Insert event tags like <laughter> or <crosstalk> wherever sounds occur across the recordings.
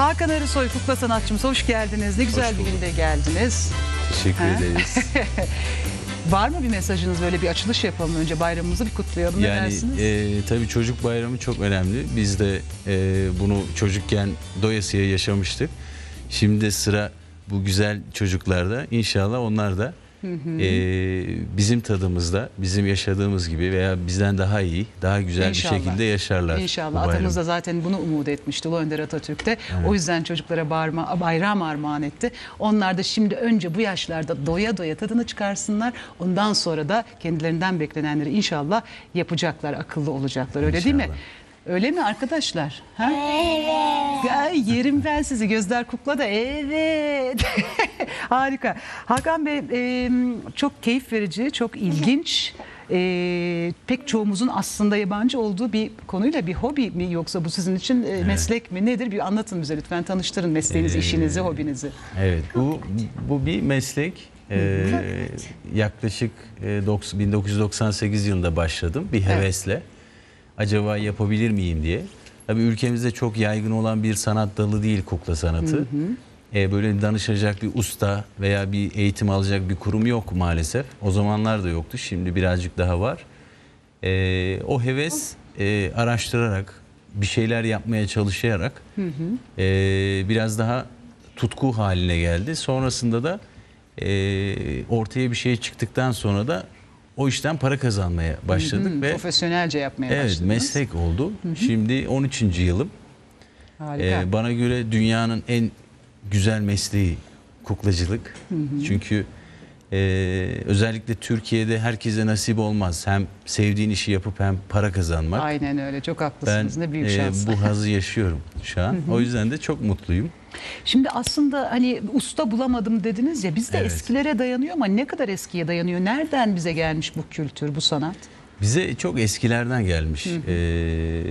Hakan Arısoy kukla sanatçımız hoş geldiniz. Ne güzel bir günde geldiniz. Teşekkür Ha? ederiz. <laughs> Var mı bir mesajınız böyle bir açılış yapalım önce bayramımızı bir kutlayalım ne yani dersiniz? e, tabii çocuk bayramı çok önemli. Biz de e, bunu çocukken doyasıya yaşamıştık. Şimdi sıra bu güzel çocuklarda. İnşallah onlar da e, bizim tadımızda, bizim yaşadığımız gibi veya bizden daha iyi, daha güzel İnşallah. bir şekilde yaşarlar. İnşallah atamız da zaten bunu umut etmişti Ulu Önder Atatürk de. O yüzden çocuklara barma, bayram armağan etti. Onlar da şimdi önce bu yaşlarda doya doya tadını çıkarsınlar. Ondan sonra da kendilerinden beklenenleri inşallah yapacaklar, akıllı olacaklar. Öyle değil mi? Öyle mi arkadaşlar? Ha? Evet. yerim ben sizi. Gözler kukla da evet. <laughs> Harika. Hakan Bey e, çok keyif verici, çok ilginç. E, pek çoğumuzun aslında yabancı olduğu bir konuyla bir hobi mi yoksa bu sizin için e, meslek mi nedir? Bir anlatın bize lütfen tanıştırın mesleğinizi, Ee, işinizi, hobinizi. Evet bu bu bir meslek. Ee, yaklaşık e, doks- 1998 yılında başladım bir hevesle. Acaba yapabilir miyim diye. Tabii ülkemizde çok yaygın olan bir sanat dalı değil kukla sanatı. Ee, böyle danışacak bir usta veya bir eğitim alacak bir kurum yok maalesef. O zamanlar da yoktu. Şimdi birazcık daha var. Ee, o heves e, araştırarak bir şeyler yapmaya çalışarak e, biraz daha tutku haline geldi. Sonrasında da e, ortaya bir şey çıktıktan sonra da o işten para kazanmaya başladık ve Profesyonelce yapmaya evet başladınız. meslek oldu. Şimdi 13. yılım. Harika. Ee, bana göre dünyanın en güzel mesleği kuklacılık. Çünkü e, özellikle Türkiye'de herkese nasip olmaz. Hem sevdiğin işi yapıp hem para kazanmak. Aynen öyle. Çok Ben haklısınız. ne büyük e, şans. bu hazı yaşıyorum şu an. O yüzden de çok mutluyum. Şimdi aslında hani usta bulamadım dediniz ya bizde Evet. eskilere dayanıyor ama ne kadar eskiye dayanıyor? Nereden bize gelmiş bu kültür, bu sanat? Bize çok eskilerden gelmiş. Ee,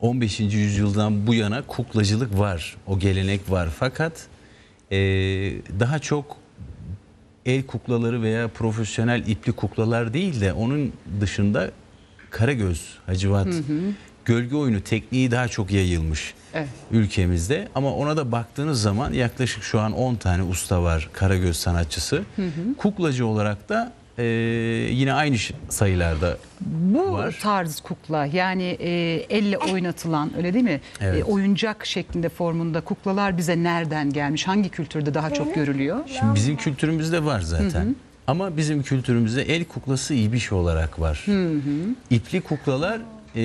15. yüzyıldan bu yana kuklacılık var. O gelenek var. Fakat ee, daha çok el kuklaları veya profesyonel ipli kuklalar değil de onun dışında Karagöz, Hacivat, gölge oyunu tekniği daha çok yayılmış Evet. ülkemizde. Ama ona da baktığınız zaman yaklaşık şu an 10 tane usta var Karagöz sanatçısı. Kuklacı olarak da ee, yine aynı sayılarda Bu var. tarz kukla yani e, elle oynatılan öyle değil mi? Evet. E, oyuncak şeklinde formunda kuklalar bize nereden gelmiş? Hangi kültürde daha çok görülüyor? Şimdi bizim kültürümüzde var zaten. Ama bizim kültürümüzde el kuklası iyi bir şey olarak var. İpli kuklalar e,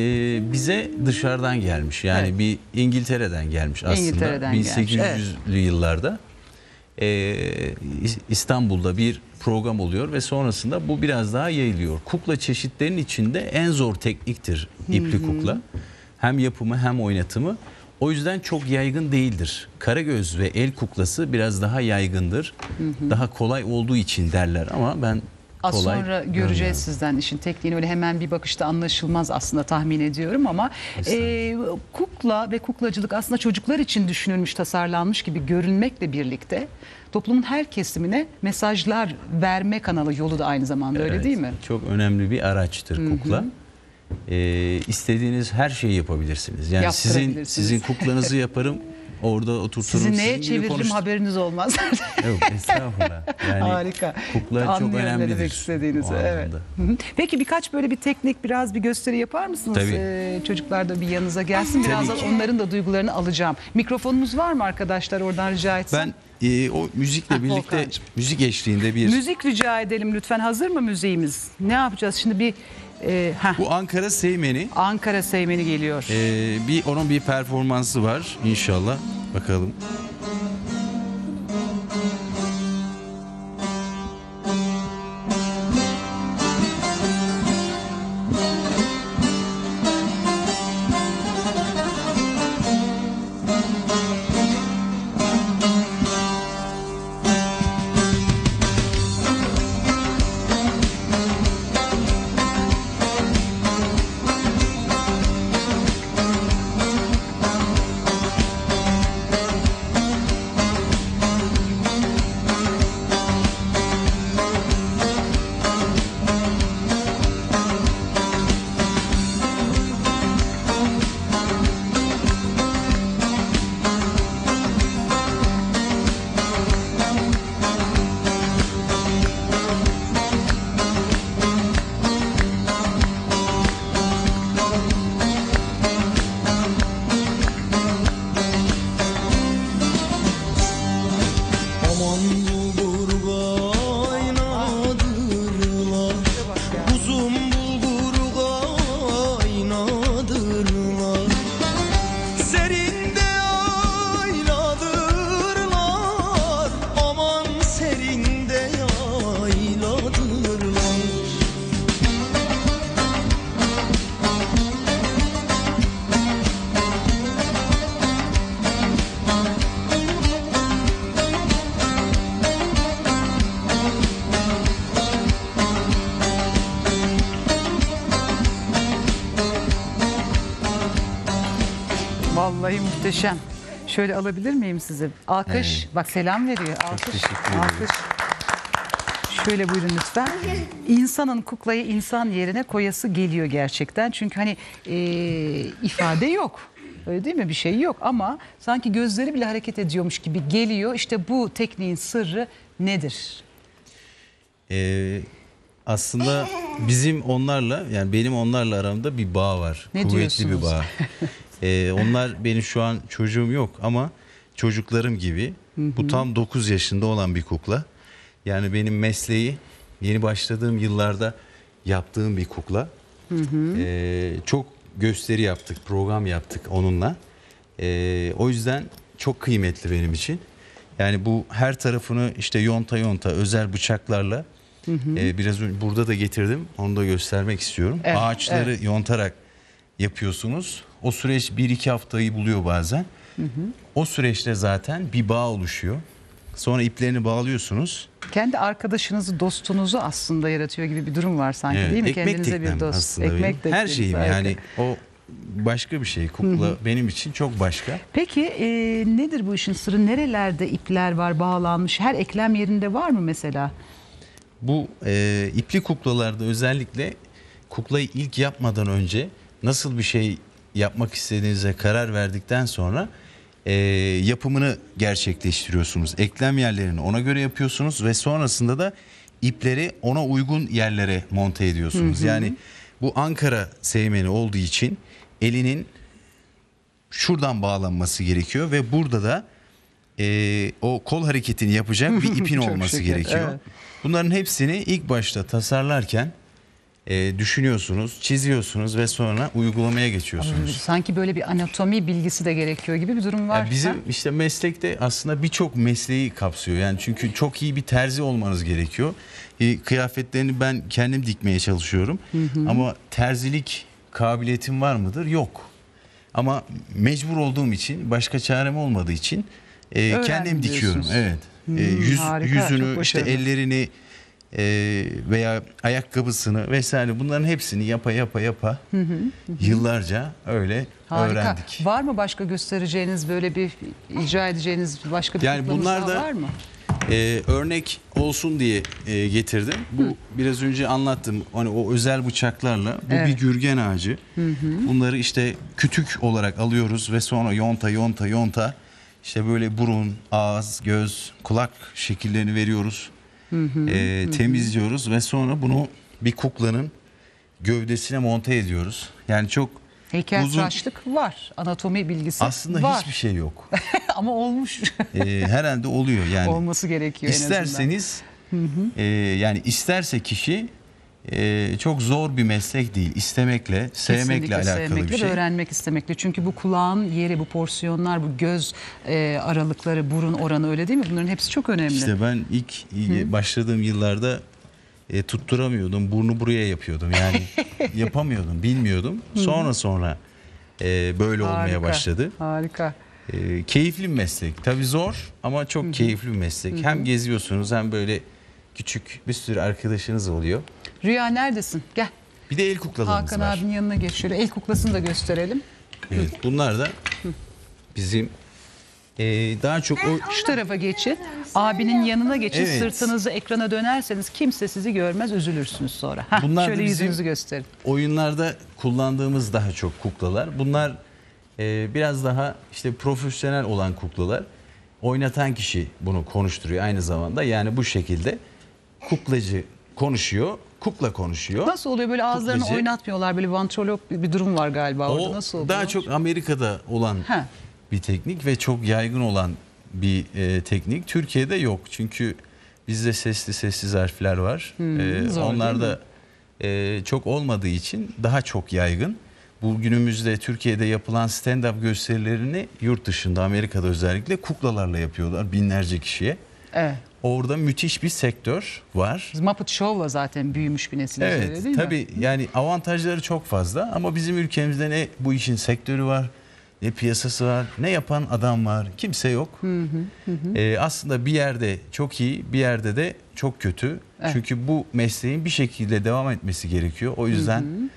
bize dışarıdan gelmiş. Yani Evet. bir İngiltere'den gelmiş aslında. İngiltere'den gelmiş, 1800'lü yıllarda e, İs- İstanbul'da bir program oluyor ve sonrasında bu biraz daha yayılıyor. Kukla çeşitlerinin içinde en zor tekniktir ipli kukla. Hem yapımı hem oynatımı. O yüzden çok yaygın değildir. Karagöz ve el kuklası biraz daha yaygındır. Daha kolay olduğu için derler ama ben Az kolay sonra göreceğiz görmüyorum. sizden işin tekniğini öyle hemen bir bakışta anlaşılmaz aslında tahmin ediyorum ama e, kukla ve kuklacılık aslında çocuklar için düşünülmüş tasarlanmış gibi görünmekle birlikte toplumun her kesimine mesajlar verme kanalı yolu da aynı zamanda öyle Evet, değil mi? Çok önemli bir araçtır kukla. Ee, istediğiniz her şeyi yapabilirsiniz. Yani sizin sizin kuklanızı <laughs> yaparım. Orada oturturum. Sizi neye çeviririm konuşturum. haberiniz olmaz. <laughs> Yok estağfurullah. Yani Harika. Kukla çok Anlıyorum ne önemlidir. demek istediğinizi. Evet. Peki birkaç böyle bir teknik biraz bir gösteri yapar mısınız? Tabii. Ee, çocuklar da bir yanınıza gelsin. Birazdan onların da duygularını alacağım. Mikrofonumuz var mı arkadaşlar oradan rica etsem? Ben e, o müzikle Heh, birlikte Volkan'cığım. müzik eşliğinde bir Müzik rica edelim lütfen. Hazır mı müziğimiz? Ne yapacağız? Şimdi bir e, heh, bu Ankara Seymen'i Ankara Seymeni geliyor. e, bir onun bir performansı var inşallah. Bakalım. Muhteşem. Şöyle alabilir miyim sizi? Alkış. Bak selam veriyor. Alkış. teşekkür ederim. Alkış. Şöyle buyurun lütfen. İnsanın kuklayı insan yerine koyası geliyor gerçekten. Çünkü hani e, ifade yok. Öyle değil mi? Bir şey yok ama sanki gözleri bile hareket ediyormuş gibi geliyor. İşte bu tekniğin sırrı nedir? Ee, aslında bizim onlarla yani benim onlarla aramda bir bağ var. Ne Kuvvetli bir diyorsunuz? bağ. <laughs> Ee, onlar benim şu an çocuğum yok ama çocuklarım gibi. Bu tam 9 yaşında olan bir kukla. Yani benim mesleği yeni başladığım yıllarda yaptığım bir kukla. Ee, çok gösteri yaptık, program yaptık onunla. Ee, o yüzden çok kıymetli benim için. Yani bu her tarafını işte yonta yonta özel bıçaklarla e, biraz önce burada da getirdim. Onu da göstermek istiyorum. Evet, Ağaçları yontarak yapıyorsunuz. O süreç 1-2 haftayı buluyor bazen. O süreçte zaten bir bağ oluşuyor. Sonra iplerini bağlıyorsunuz. Kendi arkadaşınızı, dostunuzu aslında yaratıyor gibi bir durum var sanki Evet, değil mi? ekmek Kendinize bir dost. aslında ekmek benim. Her şeyim harika. yani o başka bir şey. Kukla benim için çok başka. Peki e, nedir bu işin sırrı? Nerelerde ipler var bağlanmış? Her eklem yerinde var mı mesela? Bu e, ipli kuklalarda özellikle kuklayı ilk yapmadan önce nasıl bir şey yapmak istediğinize karar verdikten sonra e, yapımını gerçekleştiriyorsunuz. Eklem yerlerini ona göre yapıyorsunuz ve sonrasında da ipleri ona uygun yerlere monte ediyorsunuz. Yani bu Ankara sevmeni olduğu için elinin şuradan bağlanması gerekiyor ve burada da e, o kol hareketini yapacak bir <laughs> ipin olması şeker, gerekiyor. evet. Bunların hepsini ilk başta tasarlarken e, düşünüyorsunuz, çiziyorsunuz ve sonra uygulamaya geçiyorsunuz. Sanki böyle bir anatomi bilgisi de gerekiyor gibi bir durum var. Ya bizim Ha? işte meslekte aslında birçok mesleği kapsıyor. Yani çünkü çok iyi bir terzi olmanız gerekiyor. E, kıyafetlerini ben kendim dikmeye çalışıyorum. Ama terzilik kabiliyetim var mıdır? Yok. Ama mecbur olduğum için, başka çarem olmadığı için e, kendim dikiyorum. Evet. E, yüz, harika, yüzünü, işte ellerini e, veya ayakkabısını vesaire bunların hepsini yapa yapa yapa yıllarca öyle Harika. öğrendik. Var mı başka göstereceğiniz böyle bir icra edeceğiniz başka bir Yani bunlar da- var mı? Ee, örnek olsun diye e, getirdim. Bu biraz önce anlattım. Hani o özel bıçaklarla bu Evet. bir gürgen ağacı. Bunları işte kütük olarak alıyoruz ve sonra yonta yonta yonta işte böyle burun, ağız, göz, kulak şekillerini veriyoruz. Ee, temizliyoruz ve sonra bunu bir kuklanın gövdesine monte ediyoruz. Yani çok uzun Heykeltıraşlık var. Anatomi bilgisi aslında var. hiçbir şey yok. <laughs> Ama olmuş. Ee, herhalde oluyor yani. Olması gerekiyor en azından. İsterseniz e, yani isterse kişi e, çok zor bir meslek değil. İstemekle, sevmekle Kesinlikle alakalı sevmekle bir şey. öğrenmek istemekle. Çünkü bu kulağın yeri, bu porsiyonlar, bu göz e, aralıkları, burun oranı öyle değil mi? Bunların hepsi çok önemli. İşte ben ilk e, başladığım yıllarda e, tutturamıyordum. Burnu buraya yapıyordum. Yani <laughs> yapamıyordum, bilmiyordum. Sonra sonra e, böyle olmaya Harika, başladı. Harika. E, keyifli bir meslek. Tabii zor ama çok keyifli bir meslek. Hem geziyorsunuz hem böyle küçük bir sürü arkadaşınız oluyor. Rüya neredesin? Gel. Bir de el kuklalarımız Hakan var. abinin yanına geç. Şöyle el kuklasını da gösterelim. Evet, bunlar da bizim e, daha çok o Şu tarafa geçin. Abinin yanına geçin. Evet. Sırtınızı ekrana dönerseniz kimse sizi görmez, üzülürsünüz sonra. Hah, Bunlar da şöyle bizim- yüzünüzü gösterin. oyunlarda kullandığımız daha çok kuklalar. Bunlar e, biraz daha işte profesyonel olan kuklalar. Oynatan kişi bunu konuşturuyor aynı zamanda. Yani bu şekilde kuklacı konuşuyor, kukla konuşuyor. Nasıl oluyor böyle ağızlarını Kuklacı. oynatmıyorlar böyle vantrolog bir durum var galiba orada O nasıl oluyor? daha çok Amerika'da olan Ha. bir teknik ve çok yaygın olan bir e, teknik. Türkiye'de yok çünkü bizde sesli sessiz harfler var. Hmm, zor onlar da e, çok olmadığı için daha çok yaygın. Bu günümüzde Türkiye'de yapılan stand-up gösterilerini yurt dışında Amerika'da özellikle kuklalarla yapıyorlar binlerce kişiye. Evet. Orada müthiş bir sektör var. Muppet Show'la zaten büyümüş bir nesil Evet değil mi? tabii yani avantajları çok fazla ama bizim ülkemizde ne bu işin sektörü var ne piyasası var ne yapan adam var kimse yok. Ee, aslında bir yerde çok iyi bir yerde de çok kötü. Evet. Çünkü bu mesleğin bir şekilde devam etmesi gerekiyor. O yüzden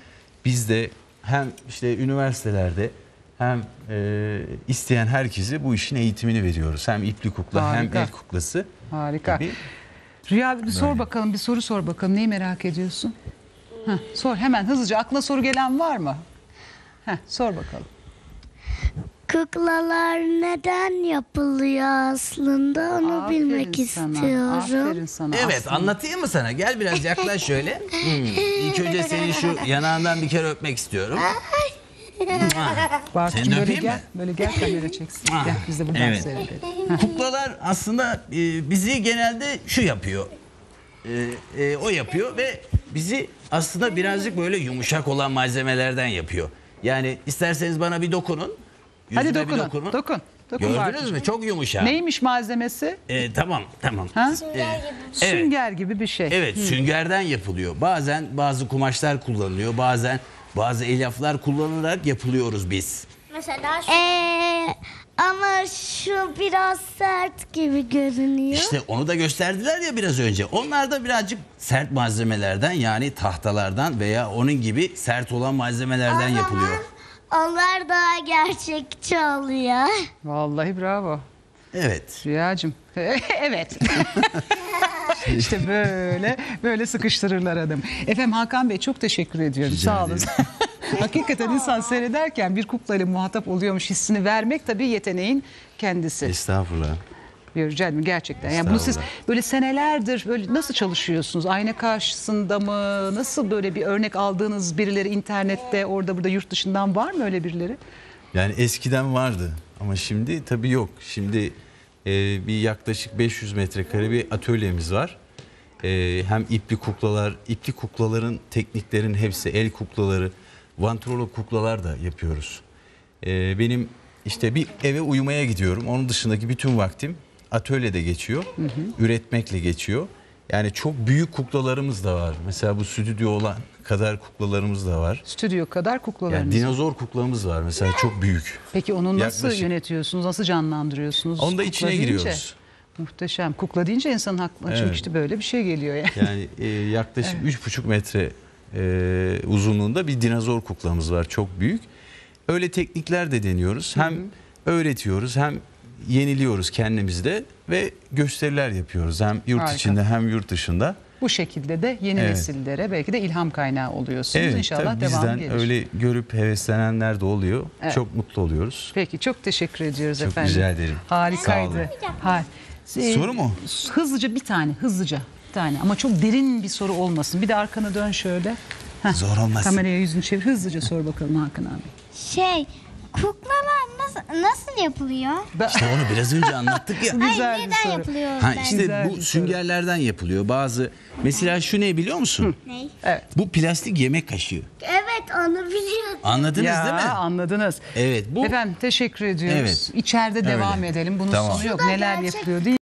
biz de hem işte üniversitelerde hem e, isteyen herkese bu işin eğitimini veriyoruz. Hem ipli kukla Harika. hem el kuklası. Harika. gibi. Rüya bir sor bakalım bir soru sor bakalım neyi merak ediyorsun? Heh, sor hemen hızlıca aklına soru gelen var mı? Heh, sor bakalım. Kuklalar neden yapılıyor aslında onu Aferin bilmek sana, istiyorum. Aferin sana. Evet aslında. anlatayım mı sana? Gel biraz yaklaş şöyle. <laughs> Hmm. İlk önce seni şu yanağından bir kere öpmek istiyorum. <laughs> <laughs> Bartucuğum Seni böyle öpeyim gel, mi? böyle gel kamera çeksin. Ah, Gel biz de buradan evet. seyredelim. <laughs> Kuklalar aslında e, bizi genelde şu yapıyor. E, e, o yapıyor ve bizi aslında birazcık böyle yumuşak olan malzemelerden yapıyor. Yani isterseniz bana bir dokunun. Hadi Yüzüme bir dokunun, dokun. Dokun Gördünüz Bartucuğum. mü? Çok yumuşak. Neymiş malzemesi? E, tamam tamam. Ha? E, evet. Sünger gibi bir şey. Evet süngerden yapılıyor. Bazen bazı kumaşlar kullanılıyor. Bazen bazı elyaflar kullanılarak yapılıyoruz biz. Mesela şu. Ee, ama şu biraz sert gibi görünüyor. İşte onu da gösterdiler ya biraz önce. Onlar da birazcık sert malzemelerden yani tahtalardan veya onun gibi sert olan malzemelerden yapılıyor. Onlar daha gerçekçi oluyor. Vallahi bravo. Evet. Rüyacığım. <laughs> evet. <laughs> <laughs> işte böyle böyle sıkıştırırlar adam. Efendim Hakan Bey çok teşekkür ediyorum. Rica Sağ olun. <laughs> Hakikaten insan seyrederken bir kuklayla muhatap oluyormuş hissini vermek tabii yeteneğin kendisi. Estağfurullah. Bir rica ederim gerçekten. Yani bunu siz Estağfurullah. böyle senelerdir böyle nasıl çalışıyorsunuz? Ayna karşısında mı? Nasıl böyle bir örnek aldığınız birileri internette orada burada yurt dışından var mı öyle birileri? Yani eskiden vardı ama şimdi tabii yok. Şimdi e, bir yaklaşık 500 metrekare bir atölyemiz var. E, hem ipli kuklalar, ipli kuklaların tekniklerin hepsi, el kuklaları, vantrolo kuklalar da yapıyoruz. E, benim işte bir eve uyumaya gidiyorum. Onun dışındaki bütün vaktim atölyede geçiyor. Üretmekle geçiyor. Yani çok büyük kuklalarımız da var. Mesela bu stüdyo olan kadar kuklalarımız da var. Stüdyo kadar Yani kuklalarınız. dinozor kuklamız var mesela çok büyük. Peki onu nasıl Yaklaşık. yönetiyorsunuz? Nasıl canlandırıyorsunuz? Onu da Kukla içine deyince? giriyoruz. Muhteşem. Kukla deyince insanın aklına çünkü Evet. işte böyle bir şey geliyor yani. Yani e, yaklaşık üç buçuk metre e, uzunluğunda bir dinozor kuklamız var çok büyük. Öyle teknikler de deniyoruz. Hem öğretiyoruz hem yeniliyoruz kendimizde ve gösteriler yapıyoruz. Hem yurt Harika. içinde hem yurt dışında. Bu şekilde de yeni Evet. nesillere belki de ilham kaynağı oluyorsunuz. Evet İnşallah devam bizden gelir. öyle görüp heveslenenler de oluyor. Evet. Çok mutlu oluyoruz. Peki çok teşekkür ediyoruz Çok efendim. rica ederim. Harikaydı. Ha, e, Soru mu? Hızlıca bir tane hızlıca bir tane ama çok derin bir soru olmasın. Bir de arkanı dön şöyle. Heh, Zor olmasın. Kameraya yüzünü çevir. Hızlıca sor bakalım Hakan abi. Şey, kuklalar nasıl nasıl yapılıyor? İşte onu biraz önce anlattık ya. <laughs> Güzel bir Neden soru. yapılıyor? Ha ben? işte Güzel bu süngerlerden yapılıyor. Bazı mesela şu ne biliyor musun? Ne? Evet. Bu plastik yemek kaşığı. Evet onu biliyorum. Anladınız ya, değil mi? anladınız. Evet bu Efendim teşekkür ediyoruz. Evet. İçeride devam edelim. Bunun Tamam. sonu yok. Neler gerçek- yapılıyor değil